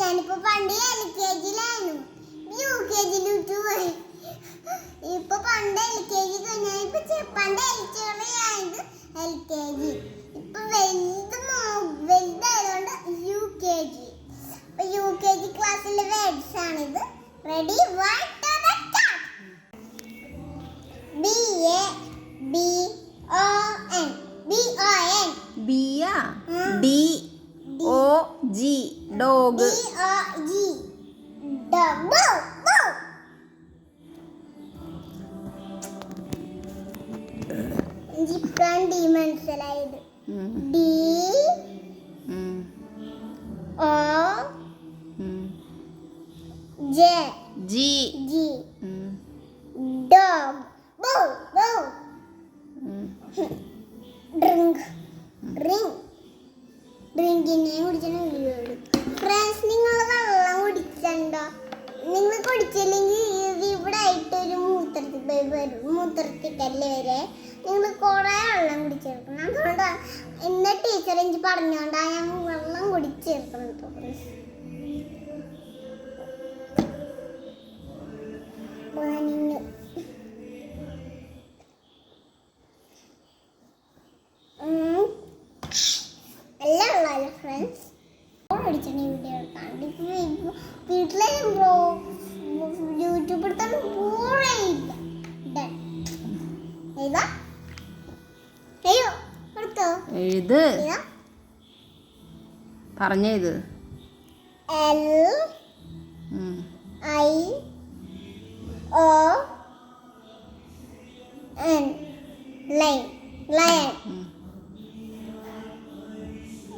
ഞാനിപ്പോ പണ്ട് L K ജിയിലായിരുന്നു. യു കെ ജിയിലോട്ട് പോയി. ഇപ്പൊ പണ്ട് എൽ കെ ജി കഴിഞ്ഞാൽ ഇപ്പൊ പണ്ട് L K K G dog D മനസ്സിലായത് D O J G G dog drink drink ഡ്രിങ്കിനെ കുടിച്ചാൽ ഫ്രണ്ട്സ് നിങ്ങൾ വെള്ളം കുടിച്ചണ്ടോ? നിങ്ങൾ കുടിച്ചില്ലെങ്കിൽ ഇവിടെ ആയിട്ട് ഒരു മൂത്രത്തിൽ വരും. മൂത്രത്തിക്കല്ല് വരെ. നിങ്ങൾ കുറേ വെള്ളം കുടിച്ചെടുക്കണം. അതുകൊണ്ടാ ഇന്ന് ടീച്ചർ എനിക്ക് പറഞ്ഞോണ്ടാ ഞാൻ വെള്ളം കുടിച്ചെടുക്കണം വീട്ടിലെ ഇതാ. എഴുതാ. പറഞ്ഞത് L I O N line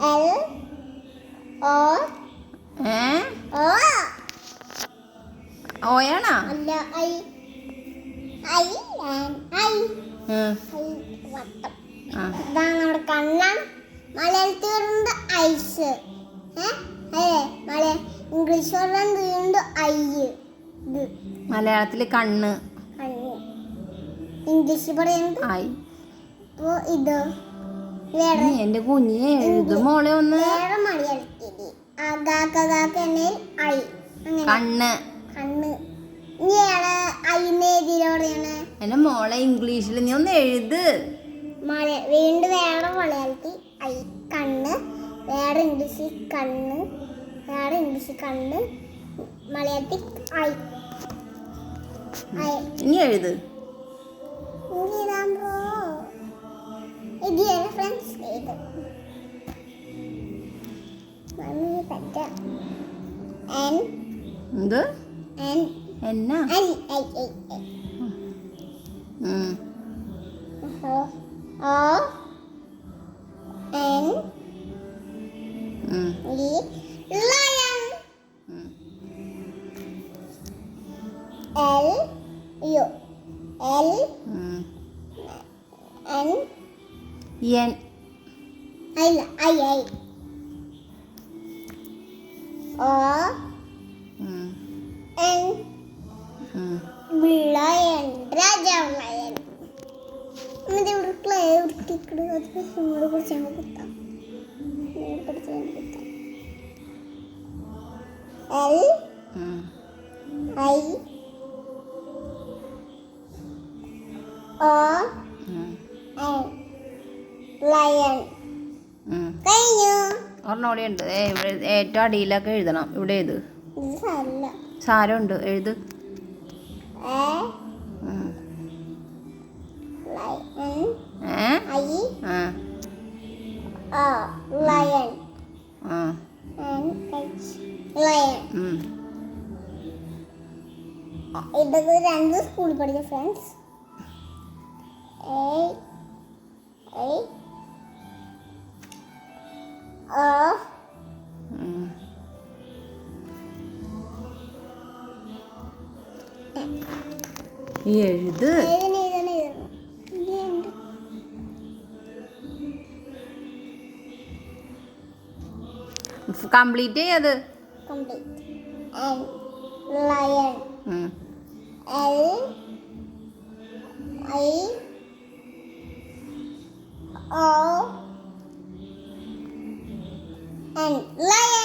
L O A O ഓയാണോ അല്ല ഐ ഐ ഐ ഇതാണ് നമ്മുടെ മലയാളത്തിൽ വരുന്നത് ഐസ് ഇംഗ്ലീഷ് പറയുന്നത് ഐ മലയാളത്തിൽ കണ്ണ് ഇംഗ്ലീഷ് പറയുന്നത് ഐ ഇപ്പോ ഇത് വേറെ നീ എന്റെ കുഞ്ഞിനെ എഴുതു മോളെ ഒന്ന് വേറെ മലയാളത്തിൽ ആകാക്കകാക്കനേൽ ഐ കണ്ണ് കണ്ണ് ഇനി ഏടെ ഐന്ന് എഴുതിയില്ല എന്റെ മോളെ ഇംഗ്ലീഷിൽ നീ ഒന്ന് എഴുത്. മോളെ വീണ്ടും വേറെ മലയാളത്തിൽ ഐ കണ്ണ് വേറെ ഇംഗ്ലീഷിൽ കണ്ണ് വേറെ ഇംഗ്ലീഷിൽ കണ്ണ് മലയാളത്തിൽ ഐ. ഇനി എഴുത്. ഇനി പോ. ഇത് ഫ്രണ്ട്സ് ഇത് എന്ത്? എന്നാ ഐ ഐ ഐ ഐ ഉം. O O N ഉം. E lion ഉം. L U L ഉം. N എൻ അല്ല I I O എന്നിട്ട് ഇവിടെ ക്ലേ അത് കുത്താം കുത്താം. ഓ. കഴിഞ്ഞു. ഒരെണ്ണം ഉണ്ട്. ഇവിടെ ഏറ്റവും അടിയിലൊക്കെ എഴുതണം. ഇവിടെ എഴുത്. സാരമുണ്ട്. എഴുത്. ഇതൊക്കെ രണ്ട് സ്കൂളിൽ പഠിച്ച ഫ്രണ്ട്സ് എ ഐ O എഴുത്. കംപ്ലീറ്റ് ചെയ്യത് ഓ and lion